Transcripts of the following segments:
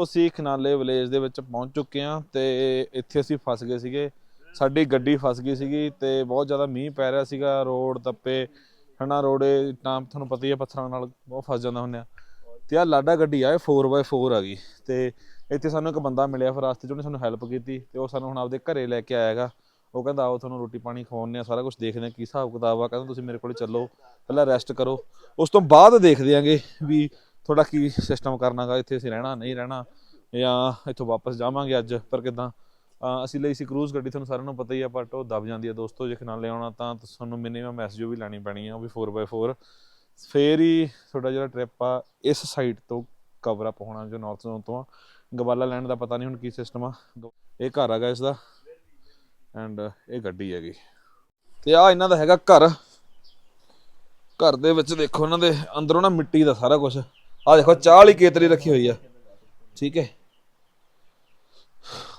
ਦੋਸਤੋ ਅਸੀਂ ਖਨਾਲੇ ਵਿਲੇਜ ਦੇ ਵਿੱਚ ਪਹੁੰਚ ਚੁੱਕੇ ਹਾਂ ਤੇ ਇੱਥੇ ਅਸੀਂ ਫਸ ਗਏ ਸੀਗੇ। ਸਾਡੀ ਗੱਡੀ ਫਸ ਗਈ ਸੀਗੀ ਤੇ ਬਹੁਤ ਜ਼ਿਆਦਾ ਮੀਂਹ ਪੈ ਰਿਹਾ ਸੀਗਾ, ਰੋਡ ਤੱਪੇ ਹਨਾ ਰੋੜੇ ਤਾਂ ਤੁਹਾਨੂੰ ਪਤਾ ਹੀ ਹੈ ਪੱਥਰਾਂ ਨਾਲ ਬਹੁਤ ਫਸ ਜਾਂਦਾ ਹੁੰਦੇ ਆ। ਤੇ ਆ ਲਾਡਾ ਗੱਡੀ ਆ, ਇਹ 4x4 ਆ ਗਈ। ਤੇ ਇੱਥੇ ਸਾਨੂੰ ਇੱਕ ਬੰਦਾ ਮਿਲਿਆ ਫਿਰ ਰਸਤੇ 'ਚ, ਉਹਨੇ ਸਾਨੂੰ ਹੈਲਪ ਕੀਤੀ ਤੇ ਉਹ ਸਾਨੂੰ ਹੁਣ ਆਪਦੇ ਘਰੇ ਲੈ ਕੇ ਆਏਗਾ ਉਹ ਕਹਿੰਦਾ, ਆਓ ਤੁਹਾਨੂੰ ਰੋਟੀ ਪਾਣੀ ਖਵਾਉਂਦੇ ਆ ਸਾਰਾ ਕੁਝ ਦੇਖਦੇ ਆ ਕੀ ਹਿਸਾਬ ਕਿਤਾਬ ਆ? ਕਹਿੰਦਾ, ਤੁਸੀਂ ਮੇਰੇ ਕੋਲ ਚੱਲੋ, ਪਹਿਲਾਂ ਰੈਸਟ ਕਰੋ। ਉਸ ਤੋਂ ਬਾਅਦ ਦੇਖਦੇ ਆਂਗੇ ਵੀ ਤੁਹਾਡਾ ਕੀ ਸਿਸਟਮ ਕਰਨਾਗਾ, ਇੱਥੇ ਅਸੀਂ ਰਹਿਣਾ, ਨਹੀਂ ਰਹਿਣਾ, ਜਾਂ ਇੱਥੋਂ ਵਾਪਸ ਜਾਵਾਂਗੇ ਅੱਜ, ਪਰ ਕਿਦਾਂ? ਅਸੀਂ ਲਈ ਸੀ ਕਰੂਜ਼ ਗੱਡੀ, ਤੁਹਾਨੂੰ ਸਾਰਿਆਂ ਨੂੰ ਪਤਾ ਹੀ ਆ ਬਟ ਉਹ ਦਬ ਜਾਂਦੀ ਆ ਦੋਸਤੋ, ਜੇ ਨਾਲ ਲਿਆਉਣਾ ਤਾਂ ਤੁਹਾਨੂੰ ਮਿਨੀਮਮ ਐਸਯੂ ਵੀ ਲੈਣੀ ਪੈਣੀ ਆ, ਉਹ ਵੀ 4x4 ਫੇਰ ਹੀ ਤੁਹਾਡਾ ਜਿਹੜਾ ਟ੍ਰਿਪ ਆ, ਇਸ ਸਾਈਡ ਤੋਂ ਕਵਰ ਅਪ ਹੋਣਾ, ਜੋ ਨਾਰਥ ਜ਼ੋਨ ਤੋਂ ਆ। ਗਵਾਲਾ ਲੈਂਡ ਦਾ ਪਤਾ ਨਹੀਂ ਹੁਣ ਕੀ ਸਿਸਟਮ ਆ। ਇਹ ਘਰ ਹੈਗਾ ਇਸ ਦਾ ਐਂਡ ਇਹ ਗੱਡੀ ਹੈਗੀ। ਤੇ ਆ ਇਹਨਾਂ ਦਾ ਹੈਗਾ ਘਰ। ਘਰ ਦੇ ਵਿੱਚ ਦੇਖੋ ਇਹਨਾਂ ਦੇ, ਅੰਦਰੋਂ ਨਾ ਮਿੱਟੀ ਦਾ ਸਾਰਾ ਕੁਝ ਆ ਦੇਖੋ, ਚਾਹ ਵਾਲੀ ਕੇਤਲੀ ਰੱਖੀ ਹੋਈ ਆ। ਠੀਕ ਹੈ।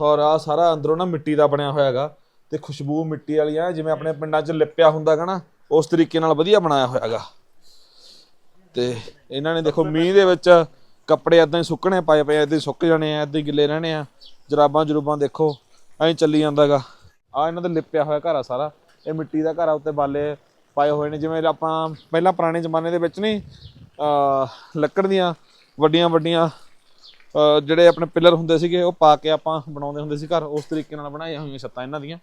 ਔਰ ਆ ਸਾਰਾ ਅੰਦਰੋਂ ਨਾ ਮਿੱਟੀ ਦਾ ਬਣਿਆ ਹੋਇਆ ਹੈਗਾ ਤੇ ਖੁਸ਼ਬੂ ਮਿੱਟੀ ਵਾਲੀ ਆ, ਜਿਵੇਂ ਆਪਣੇ ਪਿੰਡਾਂ 'ਚ ਲਿਪਿਆ ਹੁੰਦਾ ਹੈਗਾ ਨਾ, ਉਸ ਤਰੀਕੇ ਨਾਲ ਵਧੀਆ ਬਣਾਇਆ ਹੋਇਆ ਹੈਗਾ। ਤੇ ਇਹਨਾਂ ਨੇ ਦੇਖੋ, ਮੀਂਹ ਦੇ ਵਿੱਚ ਕੱਪੜੇ ਐਦਾਂ ਹੀ ਸੁੱਕਣੇ ਪਾਏ ਪਏ ਐਦਾਂ ਹੀ ਸੁੱਕ ਜਾਣੇ ਆ ਐਦਾਂ ਹੀ ਗਿੱਲੇ ਰਹਿਣੇ ਆ। ਜਰਾਬਾਂ ਜਰੂਬਾਂ ਦੇਖੋ, ਐਂ ਚੱਲੀ ਜਾਂਦਾ ਹੈਗਾ। ਆ ਇਹਨਾਂ ਦਾ ਲਿਪਿਆ ਹੋਇਆ ਘਰ ਆ ਸਾਰਾ। ਇਹ ਮਿੱਟੀ ਦਾ ਘਰ ਆ, ਉੱਤੇ ਬਾਲੇ ਪਾਏ ਹੋਏ ਨੇ ਜਿਵੇਂ ਆਪਾਂ ਪਹਿਲਾਂ ਪੁਰਾਣੇ ਜ਼ਮਾਨੇ ਦੇ ਵਿੱਚ ਨਹੀਂ ਲੱਕੜ ਦੀਆਂ ਵੱਡੀਆਂ ਵੱਡੀਆਂ ਜਿਹੜੇ ਆਪਣੇ ਪਿੱਲਰ ਹੁੰਦੇ ਸੀਗੇ ਉਹ ਪਾ ਕੇ ਆਪਾਂ ਬਣਾਉਂਦੇ ਹੁੰਦੇ ਸੀ ਘਰ ਉਸ ਤਰੀਕੇ ਨਾਲ ਬਣਾਈਆਂ ਹੋਈਆਂ ਛੱਤਾਂ ਇਹਨਾਂ ਦੀਆਂ।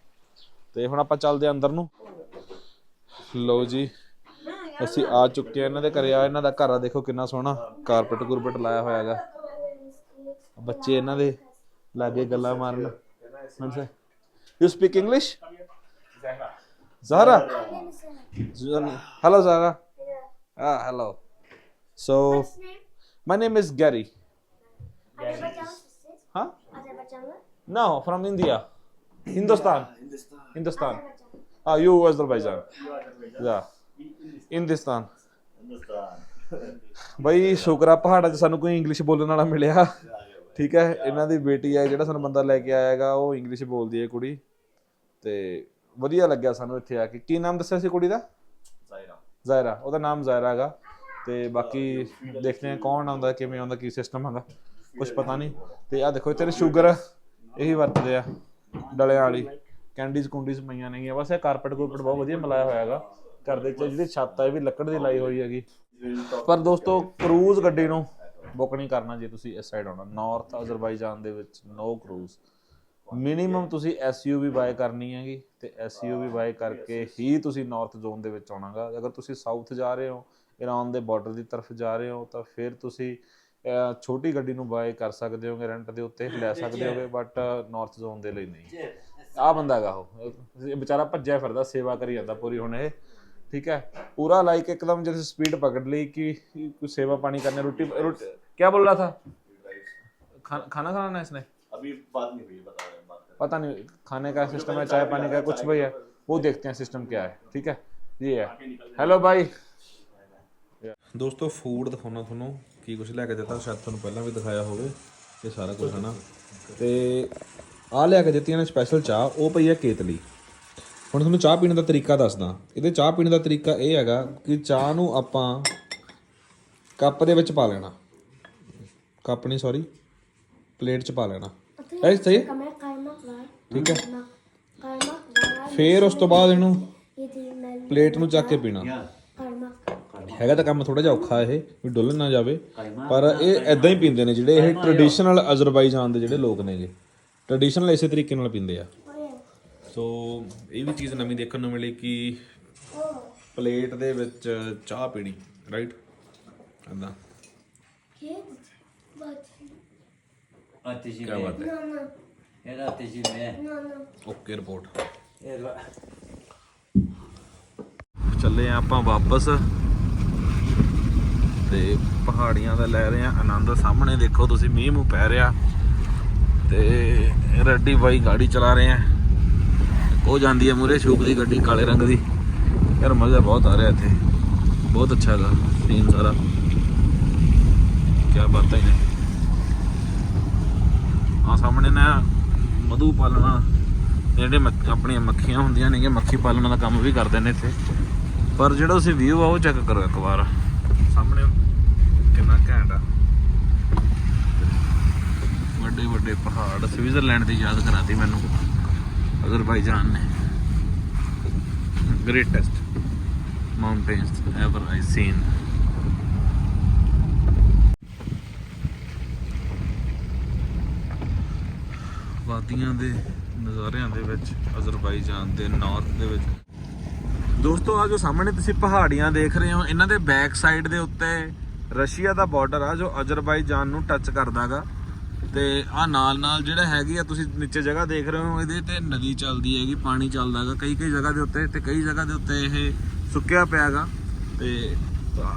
ਤੇ ਹੁਣ ਆਪਾਂ ਚੱਲਦੇ ਅੰਦਰ ਨੂੰ। ਲਓ ਜੀ ਅਸੀਂ ਆ ਚੁੱਕੇ ਆ ਇਹਨਾਂ ਦੇ ਘਰੇ। ਆ ਇਹਨਾਂ ਦਾ ਘਰ ਆ ਦੇਖੋ ਕਿੰਨਾ ਸੋਹਣਾ ਕਾਰਪੇਟ ਗੁਰਪੇਟ ਲਾਇਆ ਹੋਇਆ ਹੈਗਾ। ਬੱਚੇ ਇਹਨਾਂ ਦੇ ਲਾਗੇ ਗੱਲਾਂ ਮਾਰਨ। ਮਨਸੇ you speak English Zahra? Hello Zahra ah hello so my name is Gary huh no from India Hindustan Hindustan ah you Azerbaijan yeah Hindustan ਬਈ ਸ਼ੁਕਰ ਆ ਪਹਾੜਾਂ 'ਚ ਸਾਨੂੰ ਕੋਈ ਇੰਗਲਿਸ਼ ਬੋਲਣ ਵਾਲਾ ਮਿਲਿਆ ਠੀਕ ਹੈ ਇਹਨਾਂ ਦੀ ਬੇਟੀ ਹੈ ਜਿਹੜਾ ਸਾਨੂੰ ਬੰਦਾ ਲੈ ਕੇ ਆਇਆ ਹੈਗਾ ਉਹ ਇੰਗਲਿਸ਼ ਬੋਲਦੀ ਹੈ ਕੁੜੀ ਤੇ ਵਧੀਆ ਲੱਗਿਆ ਸਾਨੂੰ ਇੱਥੇ ਆ ਕੇ। ਕੀ ਨਾਮ ਦੱਸਿਆ ਸੀ ਕੁੜੀ ਦਾ? ਜ਼ਾਇਰਾ। ਜ਼ਾਇਰਾ ਉਹਦਾ ਨਾਮ ਜ਼ਾਇਰਾ ਹੈਗਾ। ਤੇ ਬਾਕੀ ਦੇਖਦੇ ਹਾਂ ਕੌਣ ਆਉਂਦਾ ਕਿਵੇਂ ਆਉਂਦਾ ਕੀ ਸਿਸਟਮ ਹੈਗਾ ਕੁਝ ਪਤਾ ਨਹੀਂ। ਤੇ ਆ ਦੇਖੋ ਤੇਰੇ ਸ਼ੂਗਰ ਇਹੀ ਵਰਤਦੇ ਆ ਡਲਿਆਂ ਵਾਲੀ। ਕੈਂਡੀਜ਼ ਕੁੰਡੀਜ਼ ਪਈਆਂ ਨਹੀਂ ਆ ਬਸ ਇਹ ਕਾਰਪੇਟ ਕੁਰਪੇਟ ਬਹੁਤ ਵਧੀਆ ਮਿਲਾਇਆ ਹੋਇਆ ਹੈਗਾ। ਘਰ ਦੇ ਚ ਜਿਹੜੀ ਛੱਤ ਆ ਇਹ ਵੀ ਲੱਕੜ ਦੀ ਲਾਈ ਹੋਈ ਹੈਗੀ। ਪਰ ਦੋਸਤੋ ਕਰੂਜ਼ ਗੱਡੀ ਨੂੰ ਬੁੱਕ ਨਹੀਂ ਕਰਨਾ ਜੇ ਤੁਸੀਂ ਇਸ ਸਾਈਡ ਆਉਣਾ। ਨਾਰਥ ਅਜ਼ਰਬਾਈਜਾਨ ਦੇ ਵਿੱਚ ਨੋ ਕਰੂਜ਼ ਮਿਨੀਮਮ ਤੁਸੀਂ ਐਸਯੂਵੀ ਬਾਏ ਕਰਨੀ ਹੈਗੀ ਤੇ ਐਸਯੂਵੀ ਬਾਏ ਕਰਕੇ ਹੀ ਤੁਸੀਂ ਨਾਰਥ ਜ਼ੋਨ ਦੇ ਵਿੱਚ ਆਉਣਾਗਾ ਅਗਰ ਤੁਸੀਂ ਸਾਊਥ ਜਾ ਰਹੇ ਹੋ ਈਰਾਨ ਦੇ ਬਾਰਡਰ ਦੀ ਤਰਫ ਜਾ ਰਹੇ ਹੋ ਤਾਂ ਫਿਰ ਤੁਸੀਂ ਅਹ, ਛੋਟੀ ਗੱਡੀ ਨੂੰ ਬਾਏ ਕਰ ਸਕਦੇ ਹੋਗੇ ਰੈਂਟ ਦੇ ਉੱਤੇ ਲੈ ਸਕਦੇ ਹੋਗੇ ਬਟ ਨਾਰਥ ਜ਼ੋਨ ਦੇ ਲਈ ਨਹੀਂ ਆ ਬੰਦਾ ਹੈਗਾ ਉਹ ਇਹ ਵਿਚਾਰਾ ਭੱਜਿਆ ਫਿਰਦਾ ਸੇਵਾ ਕਰੀ ਜਾਂਦਾ ਪੂਰੀ ਹੁਣ ਇਹ ਠੀਕ ਹੈ ਪੂਰਾ ਲਾਈਕ ਇੱਕਦਮ ਜੈਸੇ स्पीड पकड़ ली कि कुछ सेवा पानी करने रोटी रोटी क्या बोल रहा था खा, खाना खाना है इसने अभी बात नहीं हुई बता रहे हैं बात कर पता नहीं खाने का सिस्टम है चाय पानी का कुछ भी है वो देखते हैं सिस्टम क्या है ठीक है ये है हेलो भाई ਦੋਸਤੋ ਫੂਡ ਦਿਖਾਉਣਾ ਤੁਹਾਨੂੰ ਕੀ ਕੁਝ ਲੈ ਕੇ ਦਿੱਤਾ ਸ਼ਾਇਦ ਤੁਹਾਨੂੰ ਪਹਿਲਾਂ ਵੀ ਦਿਖਾਇਆ ਹੋਵੇ ਇਹ ਸਾਰਾ ਕੁਝ ਹੈ ਨਾ ਤੇ ਆ ਲਿਆ ਕੇ ਦਿੱਤੀਆਂ ਨੇ ਸਪੈਸ਼ਲ ਚਾਹ ਉਹ ਪਈ ਹੈ ਕੇਤਲੀ ਹੁਣ ਤੁਹਾਨੂੰ ਚਾਹ ਪੀਣ ਦਾ ਤਰੀਕਾ ਦੱਸਦਾ ਇਹਦੇ ਚਾਹ ਪੀਣ ਦਾ ਤਰੀਕਾ ਇਹ ਹੈਗਾ ਕਿ ਚਾਹ ਨੂੰ ਆਪਾਂ ਕੱਪ ਦੇ ਵਿੱਚ ਪਾ ਲੈਣਾ ਕੱਪ ਨਹੀਂ ਸੌਰੀ ਪਲੇਟ 'ਚ ਪਾ ਲੈਣਾ ਹੈ ਸਹੀ ਠੀਕ ਹੈ. ਫੇਰ ਉਸ ਤੋਂ ਬਾਅਦ ਇਹਨੂੰ ਪਲੇਟ ਨੂੰ ਚੱਕ ਕੇ ਪੀਣਾ. ਹੈਗਾ ਤਾਂ ਕੰਮ ਥੋੜਾ ਜਿਹਾ ਔਖਾ ਇਹ ਵੀ ਡੁੱਲ ਨਾ ਜਾਵੇ। ਪਰ ਇਹ ਐਦਾਂ ਹੀ ਪੀਂਦੇ ਨੇ ਜਿਹੜੇ ਇਹ ਟ੍ਰੈਡੀਸ਼ਨਲ ਅਜ਼ਰਬਾਈਜਾਨ ਦੇ ਜਿਹੜੇ ਲੋਕ ਨੇਗੇ। ਟ੍ਰੈਡੀਸ਼ਨਲ ਇਸੇ ਤਰੀਕੇ ਨਾਲ ਪੀਂਦੇ ਆ। ਸੋ ਇਹ ਵੀ ਚੀਜ਼ ਨਵੀਂ ਦੇਖਣ ਨੂੰ ਮਿਲੀ ਕਿ ਪਲੇਟ ਦੇ ਵਿੱਚ ਚਾਹ ਪੀਣੀ ਰਾਈਟ ਐਦਾਂ Kit. What? Ateşi ਕੀ ਬਾਤ ਹੈ। ਓਕੇ ਰਿਪੋਰਟ ਚੱਲੇ ਆ ਆਪਾਂ ਵਾਪਸ। ਤੇ ਪਹਾੜੀਆਂ ਦਾ ਲੈ ਰਹੇ ਆ। ਆਨੰਦ ਸਾਹਮਣੇ ਦੇਖੋ ਤੁਸੀਂ ਮੀਂਹ ਮੂੰਹ ਪੈ ਰਿਹਾ। ਤੇ ਰੈਡੀ ਬਾਈ ਗਾੜੀ ਚਲਾ ਰਹੇ ਆ। ਉਹ ਜਾਂਦੀ ਹੈ ਮੂਰੇ ਸ਼ੂਕ ਦੀ ਗੱਡੀ ਕਾਲੇ ਰੰਗ ਦੀ। ਯਾਰ ਮਜ਼ਾ ਬਹੁਤ ਆ ਰਿਹਾ ਇੱਥੇ। ਬਹੁਤ ਅੱਛਾ ਹੈਗਾ ਸੀਨ ਸਾਰਾ। ਕੀ ਬਾਤ ਹੈ ਆ ਸਾਹਮਣੇ ਨਾ ਮਧੂ ਪਾਲਣਾ, ਜਿਹੜੇ ਮੱਖ- ਆਪਣੀਆਂ ਮੱਖੀਆਂ ਹੁੰਦੀਆਂ ਨੇਗੇ ਮੱਖੀ ਪਾਲਣ ਦਾ ਕੰਮ ਵੀ ਕਰਦੇ ਨੇ ਇੱਥੇ। ਪਰ ਜਿਹੜਾ ਤੁਸੀਂ ਵਿਊ ਆ, ਉਹ ਚੈੱਕ ਕਰੋ ਇੱਕ ਵਾਰ। ਸਾਹਮਣੇ ਕਿੰਨਾ ਘੈਂਟ ਆ। ਵੱਡੇ ਵੱਡੇ ਪਹਾੜ, ਸਵਿਟਜ਼ਰਲੈਂਡ ਦੀ ਯਾਦ ਕਰਾਤੀ ਮੈਨੂੰ ਅਜ਼ਰਬਾਈਜਾਨ ਨੇ। Greatest mountains ever I seen ਵਾਦੀਆਂ ਦੇ ਨਜ਼ਾਰਿਆਂ ਦੇ ਵਿੱਚ, ਅਜ਼ਰਬਾਈਜਾਨ ਦੇ ਨਾਰਥ ਦੇ ਵਿੱਚ। ਦੋਸਤੋ ਆ ਜੋ ਸਾਹਮਣੇ ਤੁਸੀਂ ਪਹਾੜੀਆਂ ਦੇਖ ਰਹੇ ਹੋ, ਇਹਨਾਂ ਦੇ ਬੈਕ ਸਾਈਡ ਦੇ ਉੱਤੇ ਰਸ਼ੀਆ ਦਾ ਬਾਰਡਰ ਆ, ਜੋ ਅਜ਼ਰਬਾਈਜਾਨ ਨੂੰ ਟੱਚ ਕਰਦਾਗਾ। ਤੇ ਆ ਨਾਲ ਨਾਲ ਜਿਹੜਾ ਹੈਗੀ ਆ, ਤੁਸੀਂ ਨੀਚੇ ਜਗ੍ਹਾ ਦੇਖ ਰਹੇ ਹੋ, ਇਹਦੇ ਤੇ ਨਦੀ ਚੱਲਦੀ ਹੈਗੀ, ਪਾਣੀ ਚੱਲਦਾਗਾ। ਕਈ ਕਈ ਜਗ੍ਹਾ ਦੇ ਉੱਤੇ ਤੇ ਕਈ ਜਗ੍ਹਾ ਦੇ ਉੱਤੇ ਇਹ ਸੁੱਕਿਆ ਪਿਆਗਾ। ਤੇ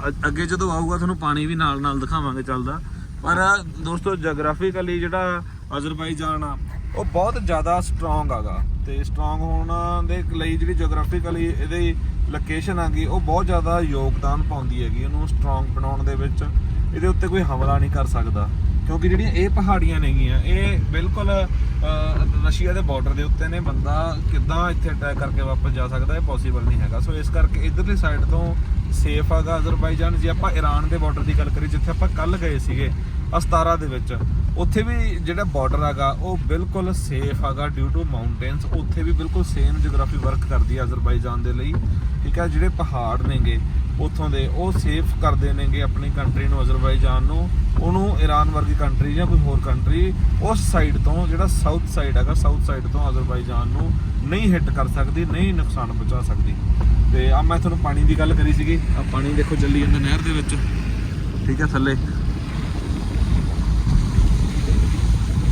ਅ- ਅੱਗੇ ਜਦੋਂ ਆਊਗਾ, ਤੁਹਾਨੂੰ ਪਾਣੀ ਵੀ ਨਾਲ ਨਾਲ ਦਿਖਾਵਾਂਗੇ ਚੱਲਦਾ। ਪਰ ਦੋਸਤੋ ਜੀਓਗ੍ਰਾਫੀਕਲੀ ਜਿਹੜਾ ਅਜ਼ਰਬਾਈਜਾਨ ਆ ਉਹ ਬਹੁਤ ਜ਼ਿਆਦਾ ਸਟਰੋਂਗ ਆਗਾ। ਤੇ ਸਟਰੋਂਗ ਹੋਣ ਦੇ ਲਈ ਜਿਹੜੀ ਜੀਓਗ੍ਰਾਫੀਕਲੀ ਇਹਦੀ ਲੋਕੇਸ਼ਨ ਆਗੀ, ਉਹ ਬਹੁਤ ਜ਼ਿਆਦਾ ਯੋਗਦਾਨ ਪਾਉਂਦੀ ਹੈਗੀ, ਉਹਨੂੰ ਸਟਰੋਂਗ ਬਣਾਉਣ ਦੇ ਵਿੱਚ। ਇਹਦੇ ਉੱਤੇ ਕੋਈ ਹਮਲਾ ਨਹੀਂ ਕਰ ਸਕਦਾ। ਕਿਉਂਕਿ ਜਿਹੜੀਆਂ ਇਹ ਪਹਾੜੀਆਂ ਨੇਗੀਆਂ, ਇਹ ਬਿਲਕੁਲ ਰਸ਼ੀਆ ਦੇ ਬਾਰਡਰ ਦੇ ਉੱਤੇ ਨੇ। ਬੰਦਾ ਕਿੱਦਾਂ ਇੱਥੇ ਅਟੈਕ ਕਰਕੇ ਵਾਪਸ ਜਾ ਸਕਦਾ, ਇਹ ਪੋਸੀਬਲ ਨਹੀਂ ਹੈਗਾ। ਸੋ ਇਸ ਕਰਕੇ ਇਧਰਲੀ ਸਾਈਡ ਤੋਂ ਸੇਫ ਹੈਗਾ ਅਜ਼ਰਬਾਈਜਾਨ ਜੇ ਆਪਾਂ ਈਰਾਨ ਦੇ ਬਾਰਡਰ ਦੀ ਗੱਲ ਕਰੀਏ, ਜਿੱਥੇ ਆਪਾਂ ਕੱਲ ਗਏ ਸੀਗੇ ਅਸਤਾਰਾ ਦੇ ਵਿੱਚ, ਉੱਥੇ ਵੀ ਜਿਹੜਾ ਬਾਰਡਰ ਹੈਗਾ ਉਹ ਬਿਲਕੁਲ ਸੇਫ ਹੈਗਾ ਡਿਊ ਟੂ ਮਾਊਂਟੇਨਸ ਉੱਥੇ ਵੀ ਬਿਲਕੁਲ ਸੇਮ ਜੀਓਗ੍ਰਾਫੀ ਵਰਕ ਕਰਦੀ ਹੈ ਅਜ਼ਰਬਾਈਜਾਨ ਦੇ ਲਈ। ਠੀਕ ਹੈ ਜਿਹੜੇ ਪਹਾੜ ਨੇਗੇ, ਉੱਥੋਂ ਦੇ, ਉਹ ਸੇਫ ਕਰਦੇ ਨੇਗੇ ਆਪਣੀ ਕੰਟਰੀ ਨੂੰ ਅਜ਼ਰਬਾਈਜਾਨ ਨੂੰ। ਉਹਨੂੰ ਈਰਾਨ ਵਰਗੀ ਕੰਟਰੀ ਜਾਂ ਕੋਈ ਹੋਰ ਕੰਟਰੀ ਉਸ ਸਾਈਡ ਤੋਂ, ਜਿਹੜਾ ਸਾਊਥ ਸਾਈਡ ਹੈਗਾ ਸਾਊਥ ਸਾਈਡ ਤੋਂ ਅਜ਼ਰਬਾਈਜਾਨ ਨੂੰ ਨਹੀਂ ਹਿੱਟ ਕਰ ਸਕਦੀ, ਨਹੀਂ ਨੁਕਸਾਨ ਪਹੁੰਚਾ ਸਕਦੀ। ਤੇ ਆ ਮੈਂ ਤੁਹਾਨੂੰ ਪਾਣੀ ਦੀ ਗੱਲ ਕਰੀ ਸੀਗੀ। ਆ ਪਾਣੀ ਦੇਖੋ ਚੱਲੀ ਜਾਂਦਾ ਨਹਿਰ ਦੇ ਵਿੱਚ। ਠੀਕ ਹੈ, ਥੱਲੇ।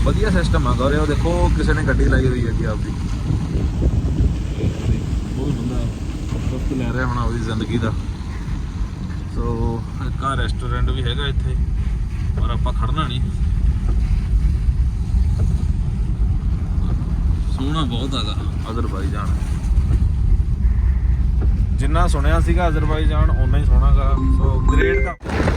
ਵਧੀਆ ਸਿਸਟਮ ਆ ਗੌਰੇ, ਉਹ ਦੇਖੋ ਕਿਸੇ ਨੇ ਗੱਡੀ ਲਾਈ ਹੋਈ ਹੈਗੀ ਆਪਦੀ। ਬਹੁਤ ਬੰਦਾ ਵਕਤ ਲੈ ਰਿਹਾ ਹੁਣ ਆਪਦੀ ਜ਼ਿੰਦਗੀ ਦਾ। ਸੋ ਇੱਕ ਆਹ ਰੈਸਟੋਰੈਂਟ ਵੀ ਹੈਗਾ ਇੱਥੇ, ਪਰ ਆਪਾਂ ਖੜਨਾ ਨਹੀਂ। ਸੋਹਣਾ ਬਹੁਤ ਹੈਗਾ ਅਦਰਵਾਈਜ਼ ਅਜ਼ਰਬਾਈਜਾਨ ਜਿੰਨਾ ਸੁਣਿਆ ਸੀਗਾ ਅਜ਼ਰਬਾਈਜਾਨ ਉਨਾ ਹੀ ਸੋਹਣਾਗਾ ਸੋ ਗ੍ਰੇਟ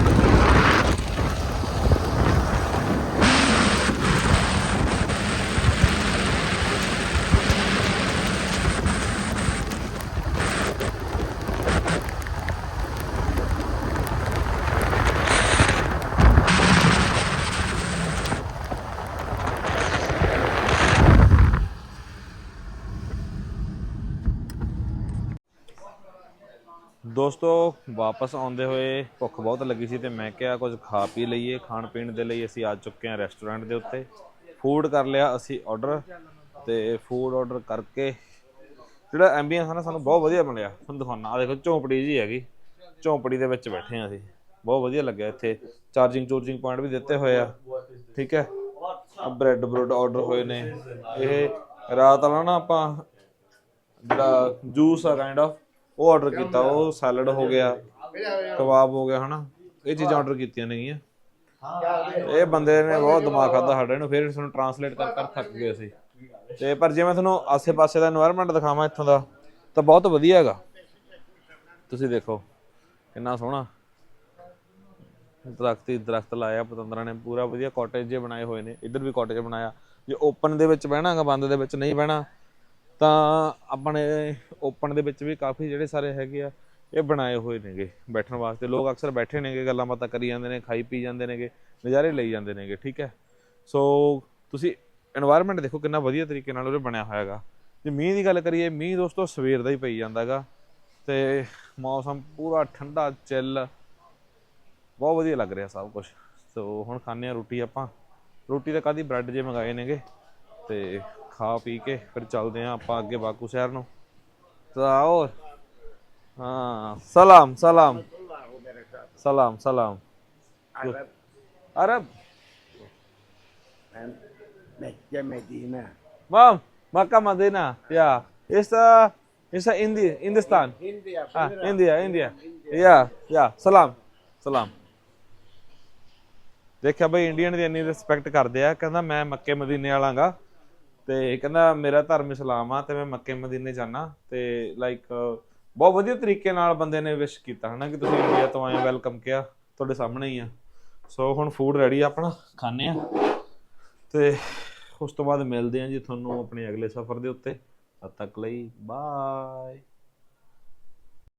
ਦੋਸਤੋ, ਵਾਪਸ ਆਉਂਦੇ ਹੋਏ ਭੁੱਖ ਬਹੁਤ ਲੱਗੀ ਸੀ ਤੇ ਮੈਂ ਕਿਹਾ ਕੁਝ ਖਾ ਪੀ ਲਈਏ, ਖਾਣ ਪੀਣ ਦੇ ਲਈ ਅਸੀਂ ਆ ਚੁੱਕੇ ਹਾਂ ਰੈਸਟੋਰੈਂਟ ਦੇ ਉੱਤੇ। ਫੂਡ ਕਰ ਲਿਆ ਅਸੀਂ ਆਰਡਰ ਤੇ ਫੂਡ ਆਰਡਰ ਕਰਕੇ ਜਿਹੜਾ ਐਂਬੀਐਂਸ ਹੈ ਨਾ ਸਾਨੂੰ ਬਹੁਤ ਵਧੀਆ ਮਿਲਿਆ ਤੁਹਾਨੂੰ ਦਿਖਾਉਣਾ ਆ ਦੇਖੋ ਝੌਂਪੜੀ ਜੀ ਹੈਗੀ। ਝੌਂਪੜੀ ਦੇ ਵਿੱਚ ਬੈਠੇ ਹਾਂ ਅਸੀਂ। ਬਹੁਤ ਵਧੀਆ ਲੱਗਿਆ ਇੱਥੇ। ਚਾਰਜਿੰਗ ਚੂਰਜਿੰਗ ਪੁਆਇੰਟ ਵੀ ਦਿੱਤੇ ਹੋਏ ਆ। ਠੀਕ ਹੈ? ਬ੍ਰੈਡ ਬਰੋਡ ਆਰਡਰ ਹੋਏ ਨੇ। ਇਹ ਰਾਤ ਵਾਲਾ ਨਾ ਆਪਾਂ ਜਿਹੜਾ ਜੂਸ ਆ ਕਾਈਂਡ ਆਫ ਉਹ ਆਰਡਰ ਕੀਤਾ ਉਹ ਸੈਲਡ ਹੋ ਗਿਆ ਕਬਾਬ ਹੋ ਗਿਆ ਹਨਾ? ਇਹ ਚੀਜ਼ਾਂ ਆਰਡਰ ਕੀਤੀਆਂ ਨੇਗੀਆਂ ਇਹ ਬੰਦੇ ਨੇ ਬਹੁਤ ਦਿਮਾਗ ਖਾਦਾ ਸਾਡੇ ਨੂੰ ਫਿਰ ਇਸ ਨੂੰ ਟਰਾਂਸਲੇਟ ਕਰ ਕਰ ਥੱਕ ਗਏ ਸੀ ਤੇ ਪਰ ਜੇ ਮੈਂ ਤੁਹਾਨੂੰ ਆਸੇ-ਪਾਸੇ ਦਾ এনवायरमेंट ਦਿਖਾਵਾਂ ਇੱਥੋਂ ਦਾ ਤਾਂ ਬਹੁਤ ਵਧੀਆ ਹੈਗਾ। ਤੁਸੀਂ ਦੇਖੋ ਕਿੰਨਾ ਸੋਹਣਾ। ਦਰਖਤ ਹੀ ਦਰਖਤ ਲਾਇਆ ਪਤੰਦਰਾਂ ਨੇ ਪੂਰਾ ਵਧੀਆ ਕਾਟੇਜ ਜੇ ਬਣਾਏ ਹੋਏ ਨੇ। ਇੱਧਰ ਵੀ ਕਾਟੇਜ ਬਣਾਇਆ। ਜੇ ਓਪਨ ਦੇ ਵਿੱਚ ਬਹਿਣਾਗਾ ਬੰਦ ਦੇ ਵਿੱਚ ਨਹੀਂ ਬਹਿਣਾ ਤਾਂ ਆਪਣੇ ਓਪਨ ਦੇ ਵਿੱਚ ਵੀ ਕਾਫੀ ਜਿਹੜੇ ਸਾਰੇ ਹੈਗੇ ਆ, ਇਹ ਬਣਾਏ ਹੋਏ ਨੇਗੇ ਬੈਠਣ ਵਾਸਤੇ। ਲੋਕ ਅਕਸਰ ਬੈਠੇ ਨੇਗੇ, ਗੱਲਾਂ ਬਾਤਾਂ ਕਰੀ ਜਾਂਦੇ ਨੇ, ਖਾਈ ਪੀ ਜਾਂਦੇ ਨੇਗੇ, ਨਜ਼ਾਰੇ ਲਈ ਜਾਂਦੇ ਨੇਗੇ, ਠੀਕ ਹੈ? ਸੋ ਤੁਸੀਂ এনवायरमेंट ਦੇਖੋ ਕਿੰਨਾ ਵਧੀਆ ਤਰੀਕੇ ਨਾਲ ਉਹਦੇ ਬਣਿਆ ਹੋਇਆਗਾ ਜੇ ਮੀਂਹ ਦੀ ਗੱਲ ਕਰੀਏ, ਮੀਂਹ ਦੋਸਤੋ ਸਵੇਰ ਦਾ ਹੀ ਪਈ ਜਾਂਦਾਗਾ ਤੇ ਮੌਸਮ ਪੂਰਾ ਠੰਡਾ ਚਿੱਲ ਬਹੁਤ ਵਧੀਆ ਲੱਗ ਰਿਹਾ ਸਭ ਕੁਝ ਸੋ ਹੁਣ ਖਾਣੇ ਆ ਰੋਟੀ ਆਪਾਂ। ਰੋਟੀ ਤਾਂ ਕਾਦੀ ਬ੍ਰੈਡ ਜੇ ਮੰਗਾਏ ਨੇਗੇ ਤੇ ਖਾ ਪੀ ਕੇ ਫਿਰ ਚੱਲਦੇ ਆ ਆਪਾਂ ਅੱਗੇ ਬਾਕੂ ਸ਼ਹਿਰ ਨੂੰ ਤਾਂ ਹਾਂ ਸਲਾਮ ਸਲਾਮ ਸਲਾਮ ਸਲਾਮ ਅਰਬ Mecca, Medina. Mom, Makkah, Medina. Yeah. It's uh, it's uh, India, Hindustan. India. Ah, India, India. Yeah, yeah. Salam, salam. ਦੇਖਿਆ ਬਈ ਇੰਡੀਅਨ ਦੀ ਇੰਨੀ ਰਿਸਪੈਕਟ ਕਰਦੇ ਆ ਕਹਿੰਦਾ ਮੈਂ ਮੱਕੇ ਮਦੀਨੇ ਵਾਲਾਂਗਾ ਤੇ ਕਹਿੰਦਾ ਮੇਰਾ ਧਰਮ ਇਸਲਾਮ ਆ ਤੇ ਮੈਂ ਮੱਕੇ ਮਦੀਨੇ ਜਾਣਾ ਤੇ ਲਾਈਕ ਬਹੁਤ ਵਧੀਆ ਤਰੀਕੇ ਨਾਲ ਬੰਦੇ ਨੇ ਵਿਸ਼ ਕੀਤਾ, ਹਨਾ ਕਿ ਤੁਸੀਂ ਇੰਡੀਆ ਤੋਂ ਆਏ ਵੈਲਕਮ ਕਿਹਾ, ਤੁਹਾਡੇ ਸਾਹਮਣੇ ਹੀ ਆ। ਸੋ ਹੁਣ ਫੂਡ ਰੈਡੀ ਆ ਆਪਣਾ ਖਾਣੇ ਆ ਤੇ ਉਸ ਤੋਂ ਬਾਅਦ ਮਿਲਦੇ ਹਾਂ ਜੀ ਤੁਹਾਨੂੰ ਆਪਣੇ ਅਗਲੇ ਸਫ਼ਰ ਦੇ ਉੱਤੇ। ਤਦ ਤੱਕ ਲਈ ਬਾਏ